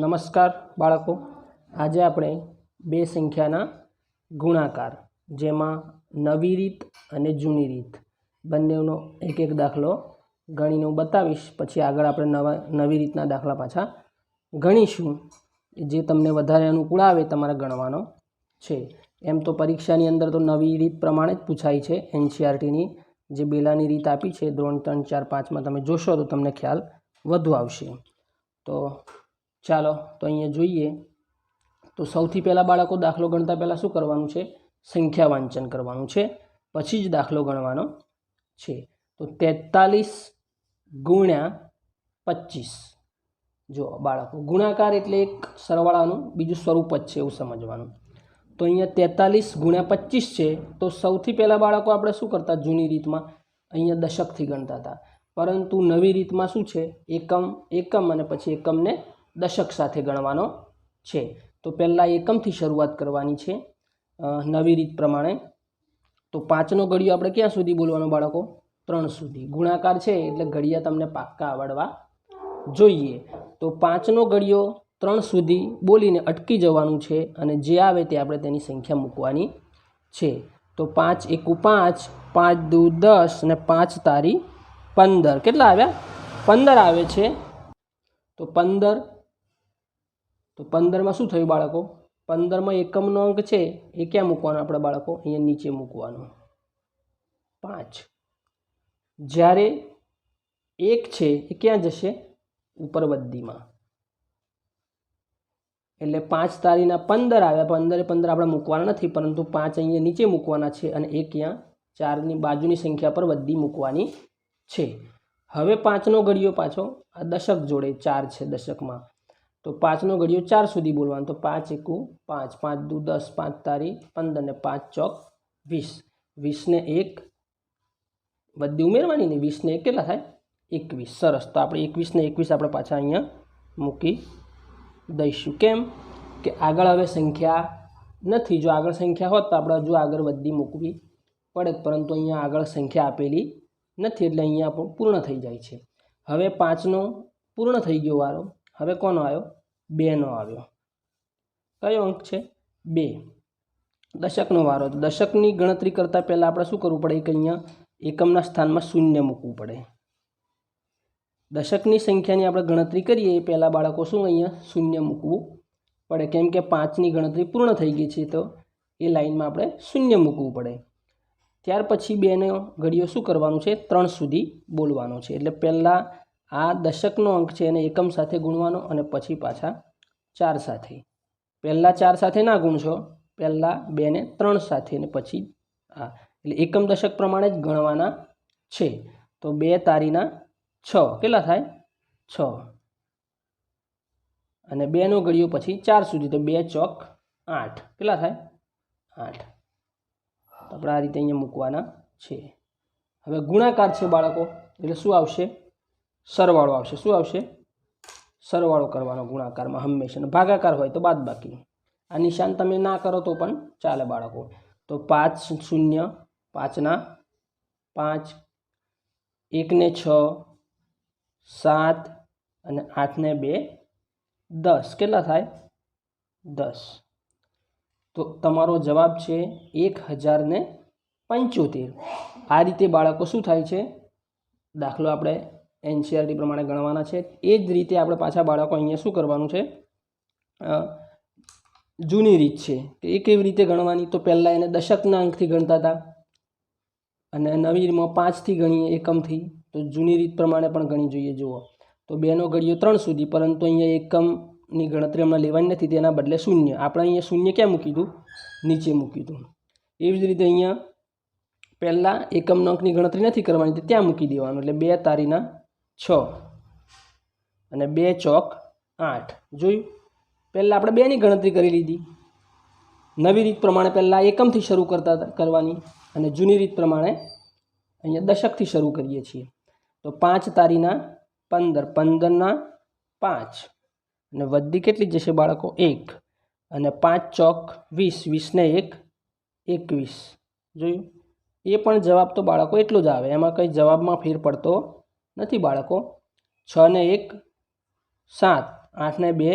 નમસ્કાર બાળકો. આજે આપણે બે સંખ્યાના ગુણાકાર, જેમાં નવી રીત અને જૂની રીત. બંનેનો એક એક દાખલો ગણીને હું બતાવીશ. પછી આગળ આપણે નવા, નવી રીતના દાખલા પાછા ગણીશું. જે તમને વધારે અનુકૂળ આવે તમારે ગણવાનો છે. એમ તો પરીક્ષાની અંદર તો નવી રીત પ્રમાણે જ પૂછાય છે. એનસીઆરટીની જે બેલાની રીત આપી છે, ધોરણ ત્રણ ચાર પાંચમાં તમે જોશો તો તમને ખ્યાલ વધુ આવશે. તો ચાલો, તો અહીંયા જોઈએ. તો સૌથી પહેલાં બાળકો દાખલો ગણતા પહેલાં શું કરવાનું છે? સંખ્યા વાંચન કરવાનું છે. પછી જ દાખલો ગણવાનો છે. તો તેતાલીસ ગુણ્યા પચીસ. જો બાળકો, ગુણાકાર એટલે એક સરવાળાનું બીજું સ્વરૂપ જ છે એવું સમજવાનું. તો અહીંયા તેતાલીસ ગુણ્યા પચીસ છે. તો સૌથી પહેલાં બાળકો આપણે શું કરતા? જૂની રીતમાં અહીંયા દશકથી ગણતા હતા. પરંતુ નવી રીતમાં શું છે? એકમ એકમ અને પછી એકમને દશક સાથે ગણવાનો છે. તો પહેલાં એકમથી શરૂઆત કરવાની છે. નવી રીત પ્રમાણે. તો પાંચનો ઘડિયો આપણે ક્યાં સુધી બોલવાનો બાળકો? ત્રણ સુધી. ગુણાકાર છે એટલે ઘડિયા તમને પાક્કા આવડવા જોઈએ. તો પાંચનો ઘડિયો ત્રણ સુધી બોલીને અટકી જવાનું છે અને જે આવે તે આપણે તેની સંખ્યા મૂકવાની છે. તો પાંચ એકુ પાંચ પાંચ દુ દસ અને પાંચ તારી પંદર. કેટલા આવ્યા? પંદર આવે છે. તો પંદર તો પંદરમાં શું થયું બાળકો? પંદરમાં એકમનો અંક છે, એ ક્યાં મૂકવાનો આપણે બાળકો? અહીંયા નીચે મૂકવાનો. પાંચ. જ્યારે એક છે, એ ક્યાં જશે? ઉપર વદ્દીમાં એટલે પાંચ તારીના પંદર આવ્યા. પંદરે પંદર આપણે મૂકવાના નથી, પરંતુ પાંચ અહીંયા નીચે મૂકવાના છે અને એક અહીંયા ચારની બાજુની સંખ્યા પર વદ્દી મૂકવાની છે. હવે પાંચનો ઘડિયો પાછો. આ દશક જોડે ચાર છે દશકમાં. તો પાંચનો ઘડિયો ચાર સુધી બોલવાનો. તો પાંચ એકુ પાંચ પાંચ દુ દસ, પાંચ તારી, પંદર ને પાંચ ચોક વીસ. વીસને એક, બધી ઉમેરવાની ને વીસને એક કેટલા થાય? એકવીસ. સરસ. તો આપણે એકવીસને એકવીસ આપણે પાછા અહીંયા મૂકી દઈશું. કેમ? કે આગળ હવે સંખ્યા નથી. જો આગળ સંખ્યા હોત તો આપણે હજુ આગળ બધી મૂકવી પડે પરંતુ અહીંયા આગળ સંખ્યા આપેલી નથી. એટલે અહીંયા પણ પૂર્ણ થઈ જાય છે. હવે પાંચનો પૂર્ણ થઈ ગયો વારો. હવે કોનો આવ્યો? બેનો આવ્યો. કયો અંક છે? બે. દશકનો વારો. દશકની ગણતરી કરતાં પહેલાં આપણે શું કરવું પડે? કે અહીંયા એકમના સ્થાનમાં શૂન્ય મૂકવું પડે. દશકની સંખ્યાની આપણે ગણતરી કરીએ એ પહેલાં બાળકો શું અહીંયા શૂન્ય મૂકવું પડે? કેમ કે પાંચની ગણતરી પૂર્ણ થઈ ગઈ છે તો એ લાઈનમાં આપણે શૂન્ય મૂકવું પડે. ત્યાર પછી બેનો ઘડીઓ શું કરવાનું છે? ત્રણ સુધી બોલવાનો છે. એટલે પહેલાં આ દશકનો અંક છે એને એકમ સાથે ગુણવાનો અને પછી પાછા ચાર સાથે. પહેલાં ચાર સાથે ના ગુણશો, પહેલાં બેને ત્રણ સાથે અને પછી આ. એટલે એકમ દશક પ્રમાણે જ ગણવાના છે. તો બે તારીના છ, કેટલા થાય? છ. અને બેનો ગળ્યો પછી ચાર સુધી, તો બે ચોક આઠ. કેટલા થાય? આઠ. તો આપણે આ રીતે અહીંયા મૂકવાના છે. હવે ગુણાકાર છે બાળકો, એટલે શું આવશે? સરવાળો આવશે. શું આવશે? સરવાળો કરવાનો ગુણાકારમાં હંમેશા ભાગાકાર હોય તો બાદ બાકી આ નિશાન તમે ના કરો તો પણ ચાલે બાળકો. તો પાંચ શૂન્ય, પાંચના પાંચ, એકને છ, સાત અને આઠને બે, દસ. કેટલા થાય? દસ. તો તમારો જવાબ છે એક હજારને પંચોતેર. આ રીતે બાળકો શું થાય છે? દાખલો આપણે એનસીઆરટી પ્રમાણે ગણવાના છે. એ જ રીતે આપણે પાછા બાળકો અહીંયા શું કરવાનું છે? જૂની રીત છે કે એ કેવી રીતે ગણવાની? તો પહેલાં એને દશકના અંકથી ગણતા હતા. અને નવીમાં પાંચથી ગણીએ એકમથી. તો જૂની રીત પ્રમાણે પણ ગણી જોઈએ, જુઓ. તો બેનો ઘડિયો ત્રણ સુધી, પરંતુ અહીંયા એકમની ગણતરી હમણાં લેવાની નથી, તેના બદલે શૂન્ય. આપણે અહીંયા શૂન્ય ક્યાં મૂકી દઉં નીચે મૂકી દઉં એવી જ રીતે અહીંયા પહેલાં એકમનો અંકની ગણતરી નથી કરવાની ત્યાં મૂકી દેવાનું. એટલે બે તારીના છ. અને બે ચોક આઠ. જોયું? પહેલાં આપણે બેની ગણતરી કરી લીધી. નવી રીત પ્રમાણે પહેલાં એકમથી શરૂ કરતા કરવાની અને જૂની રીત પ્રમાણે અહીંયા દશકથી શરૂ કરીએ છીએ. તો પાંચ તારીના પંદર, પંદરના પાંચ. અને વધી કેટલી જશે બાળકો? એક. અને પાંચ ચોક વીસ, વીસને એક, એકવીસ. જોયું? એ પણ જવાબ તો બાળકો એટલો જ આવે. એમાં કંઈ જવાબમાં ફેર પડતો નથી બાળકો? છ ને એક, સાત આઠને બે,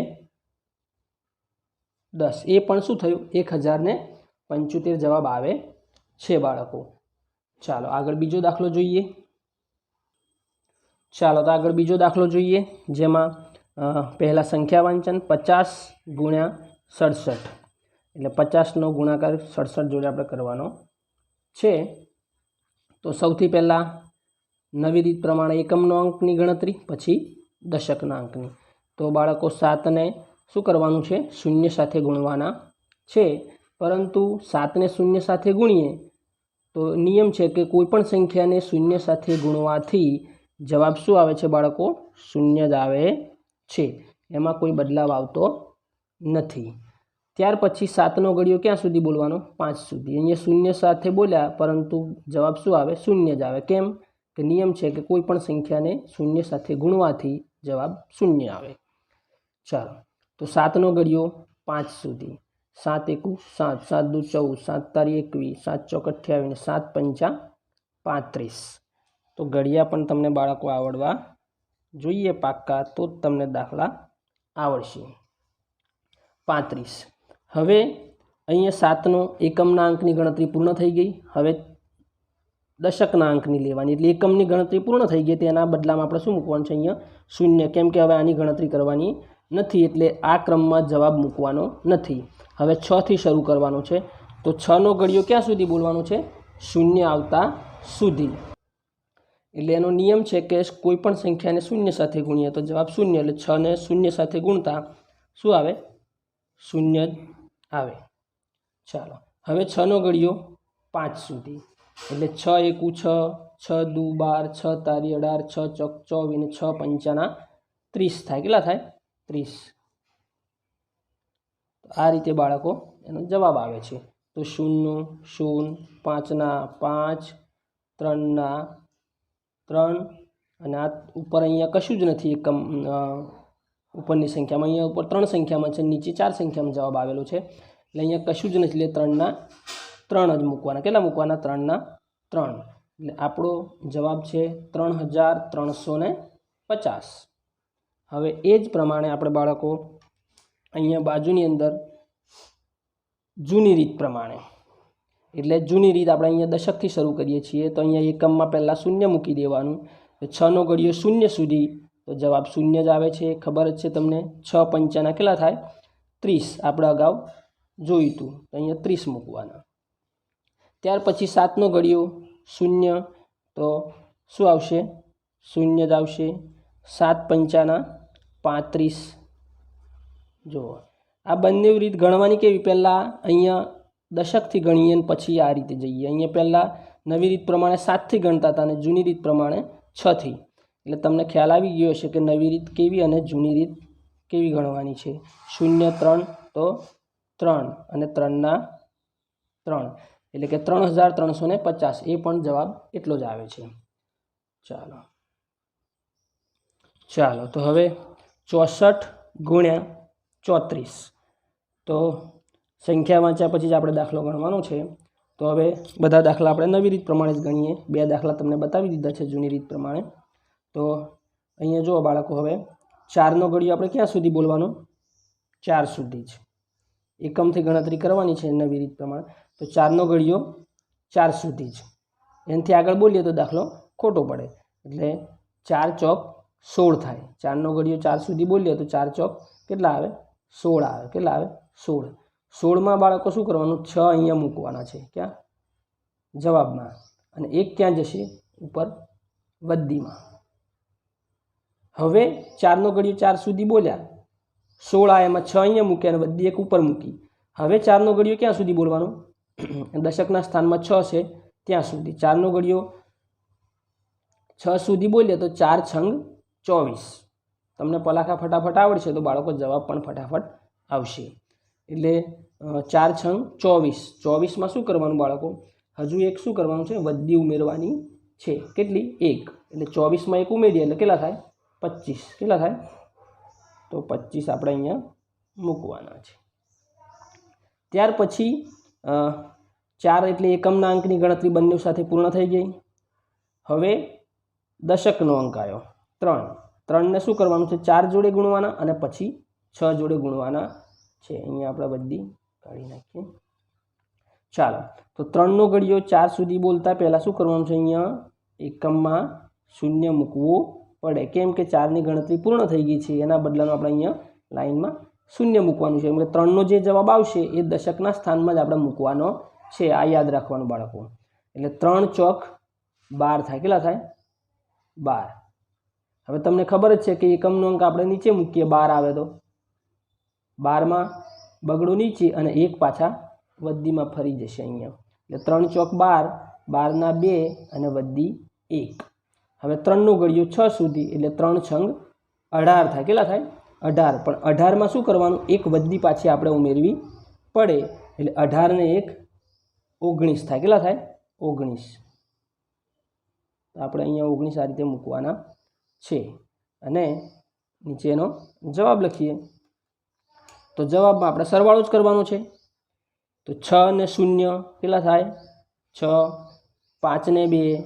દસ. એ પણ શું થયું? એક હજારને પંચોતેર જવાબ આવે છે બાળકો. ચાલો, આગળ બીજો દાખલો જોઈએ. ચાલો, તો આગળ બીજો દાખલો જોઈએ, જેમાં પહેલાં સંખ્યા વાંચન પચાસ ગુણ્યા સડસઠ. એટલે પચાસનો ગુણાકાર સડસઠ જોડે આપણે કરવાનો છે. તો સૌથી પહેલાં નવી રીત પ્રમાણે એકમનો અંકની ગણતરી, પછી દશકના અંકની. તો બાળકો સાતને શું કરવાનું છે? શૂન્ય સાથે ગુણવાના છે. પરંતુ સાતને શૂન્ય સાથે ગુણીએ તો નિયમ છે કે કોઈપણ સંખ્યાને શૂન્ય સાથે ગુણવાથી જવાબ શું આવે છે બાળકો? શૂન્ય જ આવે છે. એમાં કોઈ બદલાવ આવતો નથી. ત્યાર પછી સાતનો ગળ્યો ક્યાં સુધી બોલવાનો? પાંચ સુધી. અહીંયા શૂન્ય સાથે બોલ્યા, પરંતુ જવાબ શું આવે? શૂન્ય જ આવે. કેમ? કે નિયમ છે કે કોઈ પણ સંખ્યાને શૂન્ય સાથે ગુણવાથી જવાબ શૂન્ય આવે. ચાલો, તો સાતનો ગળ્યો પાંચ સુધી. સાત એકુ સાત સાત દુ ચૌદ, સાત તારી એકવીસ, સાત ચોક અઠ્યાવીસ સાત પંચા પાંત્રીસ. તો ઘડિયા પણ તમને બાળકો આવડવા જોઈએ પાક્કા, તો જ તમને દાખલા આવડશે. પાંત્રીસ. હવે અહીંયા સાતનો એકમના અંકની ગણતરી પૂર્ણ થઈ ગઈ. હવે દશકના અંકની લેવાની. એટલે એકમની ગણતરી પૂર્ણ થઈ ગઈ. તેના બદલામાં આપણે શું મૂકવાનું છે અહીંયા? શૂન્ય. કેમ કે હવે આની ગણતરી કરવાની નથી. એટલે આ ક્રમમાં જવાબ મૂકવાનો નથી. હવે છથી શરૂ કરવાનો છે. તો છનો ઘડિયો ક્યાં સુધી બોલવાનો છે? શૂન્ય આવતા સુધી. એટલે એનો નિયમ છે કે કોઈ પણ સંખ્યાને શૂન્ય સાથે ગુણીએ તો જવાબ શૂન્ય. એટલે છને શૂન્ય સાથે ગુણતા શું આવે? શૂન્ય જ આવે. ચાલો. હવે છનો ઘડિયો પાંચ સુધી. એટલે છ એકુ છ છ દુ બાર, છ તારી અઢાર, છ ચોક ચોવીને, છ પંચાના ત્રીસ થાય. કેટલા થાય? ત્રીસ. આ રીતે બાળકો એનો જવાબ આવે છે. તો શૂન્ય શૂન્ય પાંચના પાંચ, ત્રણના ત્રણ. અને આ ઉપર અહીંયા કશું જ નથી. એકમ ઉપરની સંખ્યામાં. અહીંયા ઉપર ત્રણ સંખ્યામાં છે. નીચે ચાર સંખ્યામાં જવાબ આવેલો છે. એટલે અહીંયા કશું જ નથી. એટલે ત્રણના ત્રણ જ મૂકવાના. કેટલા મૂકવાના? ત્રણના ત્રણ. એટલે આપણો જવાબ છે ત્રણ હજાર ત્રણસો પચાસ. હવે એ જ પ્રમાણે આપણે બાળકો અહીંયા બાજુની અંદર જૂની રીત પ્રમાણે. એટલે જૂની રીત આપણે અહીંયા દશકથી શરૂ કરીએ છીએ, તો અહીંયા એકમમાં પહેલાં શૂન્ય મૂકી દેવાનું. છનો ઘડીઓ શૂન્ય સુધી, તો જવાબ શૂન્ય જ આવે છે. ખબર જ છે તમને, છ પંચાના કેટલા થાય? ત્રીસ. આપણે અગાઉ જોયું હતું. તો અહીંયા ત્રીસ મૂકવાના. ત્યાર પછી સાતનો ઘડિયો શૂન્ય. તો શું આવશે? શૂન્ય જ આવશે. સાત પંચાના પાંત્રીસ. જુઓ. આ બંને રીત ગણવાની કેવી? પહેલાં અહીંયા દશકથી ગણીએ ને પછી આ રીતે જઈએ. અહીંયા પહેલાં નવી રીત પ્રમાણે સાતથી ગણતા હતા અને જૂની રીત પ્રમાણે છથી. એટલે તમને ખ્યાલ આવી ગયો હશે કે નવી રીત કેવી અને જૂની રીત કેવી ગણવાની છે? શૂન્ય ત્રણ તો ત્રણ અને ત્રણના ત્રણ. એટલે કે ત્રણ હજાર ત્રણસો ને પચાસ. એ પણ જવાબ એટલો જ આવે છે. ચાલો. ચાલો, તો હવે ચોસઠ ગુણ્યા ચોત્રીસ. તો સંખ્યા વાંચ્યા પછી જ આપણે દાખલો ગણવાનો છે. તો હવે બધા દાખલા આપણે નવી રીત પ્રમાણે જ ગણીએ. બે દાખલા તમને બતાવી દીધા છે જૂની રીત પ્રમાણે. તો અહીંયા જુઓ બાળકો, હવે ચારનો ઘડિયો આપણે ક્યાં સુધી બોલવાનો? ચાર સુધી જ. એકમથી ગણતરી કરવાની છે નવી રીત પ્રમાણે. તો ચારનો ઘડિયો ચાર સુધી જ એનાથી આગળ બોલીએ તો દાખલો ખોટો પડે. એટલે ચાર ચોક સોળ થાય. ચારનો ઘડિયો ચાર સુધી બોલીએ તો ચાર ચોક કેટલા આવે? સોળ આવે. કેટલા આવે? સોળ. સોળમાં બાળકો શું કરવાનું? છ અહીંયા મૂકવાના છે. ક્યાં? જવાબમાં. અને એક ક્યાં જશે? ઉપર વદ્દીમાં હવે ચારનો ઘડિયો ચાર સુધી બોલ્યા. સોળ આ એમાં છ અહીંયા મૂક્યા અને વદ્દી એક ઉપર મૂકી. હવે ચારનો ઘડિયો ક્યાં સુધી બોલવાનો? દશકના સ્થાનમાં છ છે, ત્યાં સુધી. ચારનો ઘડિયો, છ સુધી બોલીએ તો ચાર છંગ ચોવીસ. તમને પલાખા ફટાફટ આવડશે તો બાળકો જવાબ પણ ફટાફટ આવશે. એટલે ચાર છંગ ચોવીસ. ચોવીસમાં શું કરવાનું બાળકો? હજુ એક શું કરવાનું છે? વદ્દી ઉમેરવાની છે. કેટલી? એક. એટલે ચોવીસમાં એક ઉમેરીએ એટલે કેટલા થાય? પચીસ. કેટલા થાય? તો પચીસ આપણે અહીંયા મૂકવાના છે. ત્યાર પછી ચાર એટલે એકમના અંકની ગણતરી બંને સાથે પૂર્ણ થઈ ગઈ. હવે દશકનો અંક આવ્યો. ત્રણ. ત્રણને શું કરવાનું છે? ચાર જોડે ગુણવાના અને પછી છ જોડે ગુણવાના છે. અહીંયા આપણે બધી કાઢી નાખીએ. ચાલો. તો ત્રણનો ઘડિયો ચાર સુધી બોલતા પહેલાં શું કરવાનું છે અહીંયા? એકમમાં શૂન્ય મૂકવું પડે. કેમ કે ચારની ગણતરી પૂર્ણ થઈ ગઈ છે. એના બદલામાં આપણે અહીંયા લાઈનમાં શૂન્ય મૂકવાનું છે. એટલે ત્રણનો જે જવાબ આવશે એ દશકના સ્થાનમાં જ આપણે મૂકવાનો છે. આ યાદ રાખવાનું બાળકો. એટલે ત્રણ ચોક બાર થાય. કેટલા થાય? બાર. હવે તમને ખબર જ છે કે એકમનો અંક આપણે નીચે મૂકીએ. બાર આવે તો? બારમાં બગડો નીચે અને એક પાછા વદ્દીમાં ફરી જશે અહીંયા. એટલે ત્રણ ચોક બાર, બારના બે અને વદ્દી એક. હવે ત્રણનું ગળ્યું છ સુધી. એટલે ત્રણ છંગ અઢાર થાય. કેટલા થાય? અઢાર. પણ અઢારમાં શું કરવાનું? એક વદ્દી પાછી આપણે ઉમેરવી પડે. એટલે અઢારને એક ઓગણીસ થાય. કેટલા થાય? ઓગણીસ. તો આપણે અહીંયા ઓગણીસ આ રીતે મૂકવાના છે. અને નીચેનો જવાબ લખીએ. તો જવાબમાં આપણે સરવાળો જ કરવાનો છે. તો છ ને શૂન્ય કેટલા થાય? છ. પાંચ ને બે.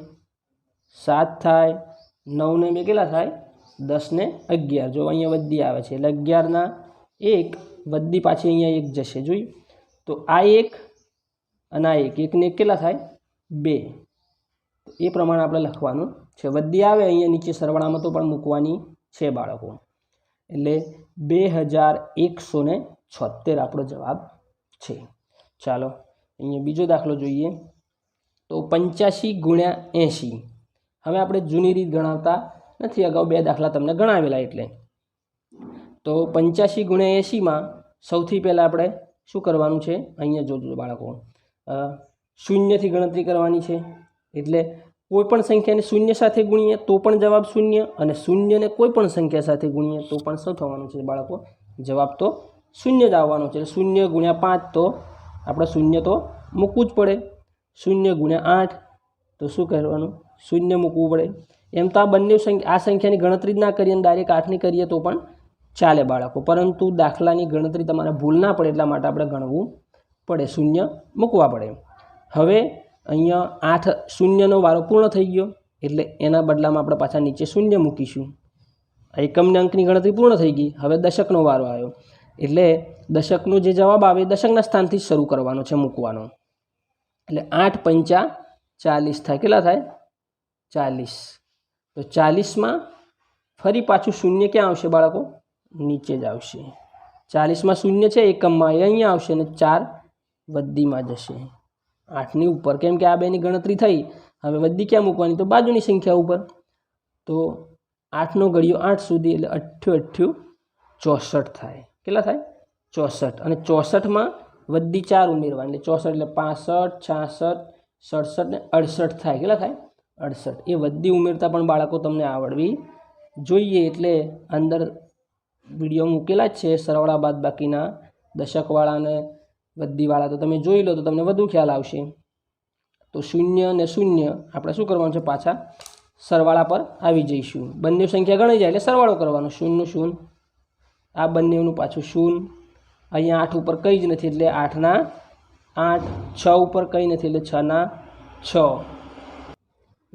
સાત થાય. નવ ને બે કેટલા થાય? દસ ને અગિયાર. જો અહીંયા વદ્દી આવે છે, એટલે અગિયારના એક, વદ્દી પાછી અહીંયા એક જશે જોઈ તો આ એક અને આ એક. એકને એક કેટલા થાય? બે. એ પ્રમાણે આપણે લખવાનું છે. વદ્દી આવે અહીંયા નીચે સરવાળામાં તો પણ મૂકવાની છે બાળકો. એટલે બે હજાર એકસો ને છોતેર આપણો જવાબ છે. ચાલો, અહીંયા બીજો દાખલો જોઈએ. તો પંચ્યાસી ગુણ્યા એંશી. હવે આપણે જૂની રીત ગણાવતા નથી અગાઉ બે દાખલા તમને ગણાવેલા એટલે. તો પંચ્યાસી ગુણ્યા એંશીમાં સૌથી પહેલાં આપણે શું કરવાનું છે? અહીંયા જોજો બાળકો. શૂન્યથી ગણતરી કરવાની છે. એટલે કોઈપણ સંખ્યાને શૂન્ય સાથે ગુણીએ તો પણ જવાબ શૂન્ય અને શૂન્યને કોઈપણ સંખ્યા સાથે ગુણીએ તો પણ શું થવાનું છે બાળકો? જવાબ તો શૂન્ય જ આવવાનો છે. શૂન્ય ગુણ્યા પાંચ તો આપણે શૂન્ય તો મૂકવું જ પડે. શૂન્ય ગુણ્યા આઠ તો શું કરવાનું? શૂન્ય મૂકવું પડે. એમ તો આ બંને સંખ્યા આ સંખ્યાની ગણતરી જ ના કરીએ અને ડાયરેક્ટ આઠની કરીએ તો પણ ચાલે બાળકો. પરંતુ દાખલાની ગણતરી તમારે ભૂલ ના પડે એટલા માટે આપણે ગણવું પડે. શૂન્ય મૂકવા પડે હવે અહીંયા આઠ શૂન્યનો વારો પૂર્ણ થઈ ગયો એટલે એના બદલામાં આપણે પાછા નીચે શૂન્ય મૂકીશું. એકમને અંકની ગણતરી પૂર્ણ થઈ ગઈ. હવે દશકનો વારો આવ્યો. એટલે દશકનો જે જવાબ આવે એ દશકના સ્થાનથી શરૂ કરવાનો છે, મૂકવાનો. એટલે આઠ પંચા ચાલીસ થાય. કેટલા થાય? ચાલીસ. તો ચાલીસમાં ફરી પાછું શૂન્ય ક્યાં આવશે બાળકો? નીચે જ આવશે. ચાલીસમાં શૂન્ય છે, એકમમાં એ અહીંયા આવશે અને ચાર વદ્દીમાં જશે. આઠની ઉપર. કેમ કે આ બેની ગણતરી થઈ. હવે વદ્દી ક્યાં મૂકવાની? તો બાજુની સંખ્યા ઉપર. તો આઠનો ઘડિયો આઠ સુધી એટલે અઠ્યું અઠ્ઠું ચોસઠ થાય. કેટલા થાય? ચોસઠ. અને ચોસઠમાં વદ્દી ચાર ઉમેરવાની. એટલે ચોસઠ એટલે પાસઠ, છાસઠ, સડસઠ ને અડસઠ થાય. કેટલા થાય? અડસઠ. એ વધી ઉમેરતા પણ બાળકો તમને આવડવી જોઈએ એટલે અંદર વીડિયો મૂકેલા જ છે સરવાળા બાદ બાકીના દશકવાળા અને વધીવાળા તો તમે જોઈ લો તો તમને વધુ ખ્યાલ આવશે. તો શૂન્ય અને શૂન્ય આપણે શું કરવાનું છે પાછા? સરવાળા પર આવી જઈશું. બંને સંખ્યા ગણાઈ જાય એટલે સરવાળો કરવાનો. શૂન્યનું શૂન્ય આ બંનેનું પાછું શૂન્ય અહીંયા આઠ ઉપર કંઈ જ નથી એટલે આઠના આઠ, છ ઉપર કંઈ નથી એટલે છના છ.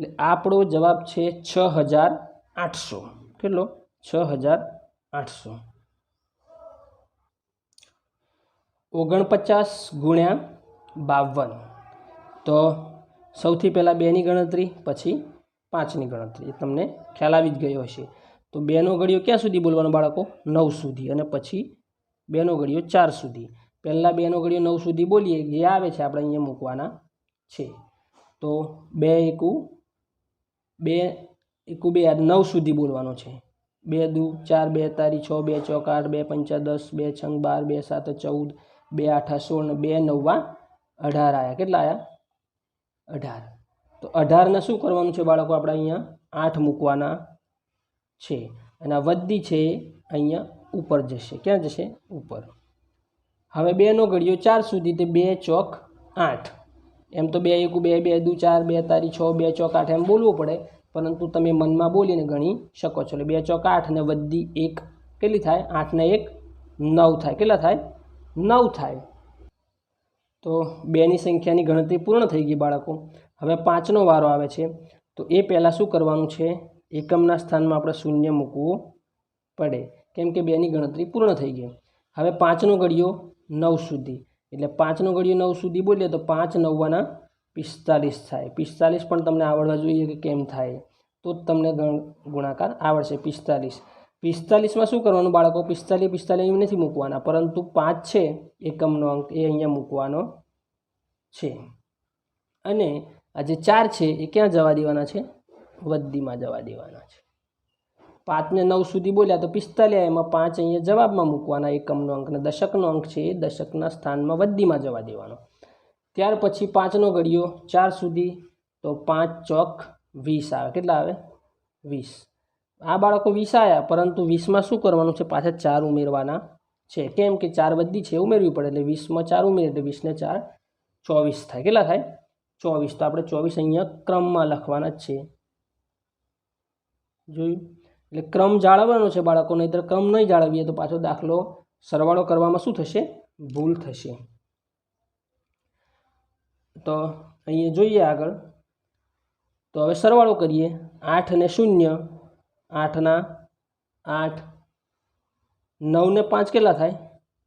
એટલે આપણો જવાબ છે છ હજાર આઠસો. કેટલો? છ હજાર આઠસો. ઓગણપચાસ ગુણ્યા બાવન. તો સૌથી પહેલાં બેની ગણતરી, પછી પાંચની ગણતરી. એ તમને ખ્યાલ આવી જ ગયો હશે. તો બેનો ઘડિયો ક્યાં સુધી બોલવાનો બાળકો? નવ સુધી. અને પછી બેનો ઘડિયો ચાર સુધી. પહેલાં બેનો ઘડિયો નવ સુધી બોલીએ. જે આવે છે આપણે અહીંયા મૂકવાના છે. તો બે એકુ બે, એકુ બે નવ સુધી બોલવાનો છે. બે દુ, ચાર, બે, તારી, છ, બે, ચોક, આઠ, બે, પંચા, દસ, બે, છંગ, બાર, બે, સાત, ચૌદ, બે, આઠા, સોળ, ને બે, નવ્વા અઢાર આવ્યા કેટલા આવ્યા અઢાર. તો અઢારને શું કરવાનું છે બાળકો? આપણે અહીંયા આઠ મૂકવાના છે. અને આ વદ્દી છે અહીંયા ઉપર જશે. ક્યાં જશે? ઉપર. હવે બેનો ઘડિયો ચાર સુધી તે બે ચોક આઠ. એમ તો બે એકુ, બે બે, દુ, ચાર, બે, તારી છ, બે, ચોક, આઠ એમ બોલવું પડે. પરંતુ તમે મનમાં બોલીને ગણી શકો છો. એટલે બે, ચોક, આઠ અને વધી એક કેટલી થાય? આઠને એક, નવ થાય. કેટલા થાય? નવ થાય. તો બેની સંખ્યાની ગણતરી પૂર્ણ થઈ ગઈ બાળકો. હવે પાંચનો વારો આવે છે. તો એ પહેલાં શું કરવાનું છે? એકમના સ્થાનમાં આપણે શૂન્ય મૂકવું પડે. કેમ કે બેની ગણતરી પૂર્ણ થઈ ગઈ. હવે પાંચનો ગળ્યો નવ સુધી. એટલે પાંચનો ઘડિયો નવ સુધી બોલીએ તો પાંચ નવ્વાના પિસ્તાલીસ થાય. પિસ્તાલીસ પણ તમને આવડવા જોઈએ કે કેમ થાય? તો જ તમને ગુણાકાર આવડશે પિસ્તાલીસ. પિસ્તાલીસમાં શું કરવાનું? બાળકો, પિસ્તાલીસ પિસ્તાલીસ અહીં નથી મૂકવાના, પરંતુ પાંચ છે, એકમનો અંક એ અહીંયા મૂકવાનો છે. અને આ જે ચાર છે એ ક્યાં જવા દેવાના છે? વદ્દીમાં જવા દેવાના છે. પાંચને નવ સુધી બોલ્યા તો પિસ્તાલીસ એમાં પાંચ અહીંયા જવાબમાં મૂકવાના એકમનો અંક અને દશકનો અંક છે એ દશકના સ્થાનમાં વદ્દીમાં જવા દેવાનો. ત્યાર પછી પાંચનો ઘડિયો ચાર સુધી તો પાંચ ચોક વીસ આવે. કેટલા આવે? વીસ. આ બાળકો વીસ આવ્યા પરંતુ વીસમાં શું કરવાનું છે? પાછા ચાર ઉમેરવાના છે. કેમ કે ચાર બધી છે, ઉમેરવી પડે એટલે વીસમાં ચાર ઉમેરે એટલે વીસને ચાર ચોવીસ થાય. કેટલા થાય? ચોવીસ. તો આપણે ચોવીસ અહીંયા ક્રમમાં લખવાના જ છે. જોયું? એટલે ક્રમ જાળવવાનો છે બાળકો, નહીંતર ક્રમ નહીં જાળવીએ તો પાછો દાખલો સરવાળો કરવામાં શું થશે? ભૂલ થશે. તો અહીંયા જોઈએ આગળ. તો હવે સરવાળો કરીએ. આઠ અને શૂન્ય. આઠના આઠ. નવને પાંચ કેટલા થાય?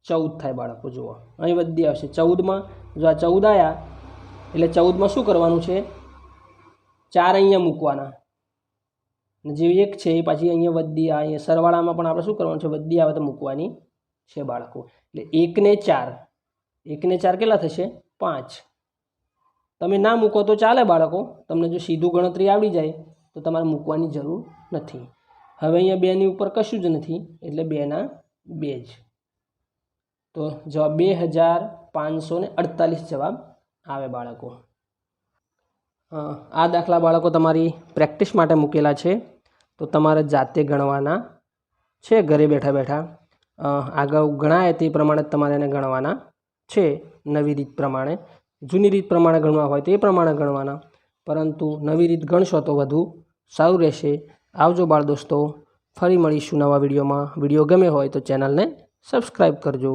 ચૌદ થાય બાળકો, જુઓ. અહીં વધી આવશે. ચૌદમાં, જો આ ચૌદ આવ્યા એટલે ચૌદમાં શું કરવાનું છે? ચાર અહીંયા મૂકવાના. જે એક છે એ પાછી અહીંયા વધી આ અહીંયા સરવાળામાં પણ આપણે શું કરવાનું છે? વધી આવે તો મૂકવાની છે બાળકો. એટલે એકને ચાર. એકને ચાર કેટલા થશે? પાંચ. તમે ના મૂકો તો ચાલે બાળકો. તમને જો સીધું ગણતરી આવડી જાય તો તમારે મૂકવાની જરૂર નથી. હવે અહીંયા બેની ઉપર કશું જ નથી, એટલે બેના બે જ. તો જવાબ બે હજાર પાંચસો ને અડતાલીસ જવાબ આવે બાળકો. આ દાખલા બાળકો તમારી પ્રેક્ટિસ માટે મૂકેલા છે. તો તમારે જાતે ગણવાના છે, ઘરે બેઠા બેઠા. આગળ ગણાય તે પ્રમાણે તમારે એને ગણવાના છે, નવી રીત પ્રમાણે. જૂની રીત પ્રમાણે ગણવા હોય તો એ પ્રમાણે ગણવાના. પરંતુ નવી રીત ગણશો તો વધુ સારું રહેશે. આવજો બાળ દોસ્તો, ફરી મળીશું નવા વિડીયોમાં. વીડિયો ગમે હોય તો ચેનલને સબસ્ક્રાઈબ કરજો.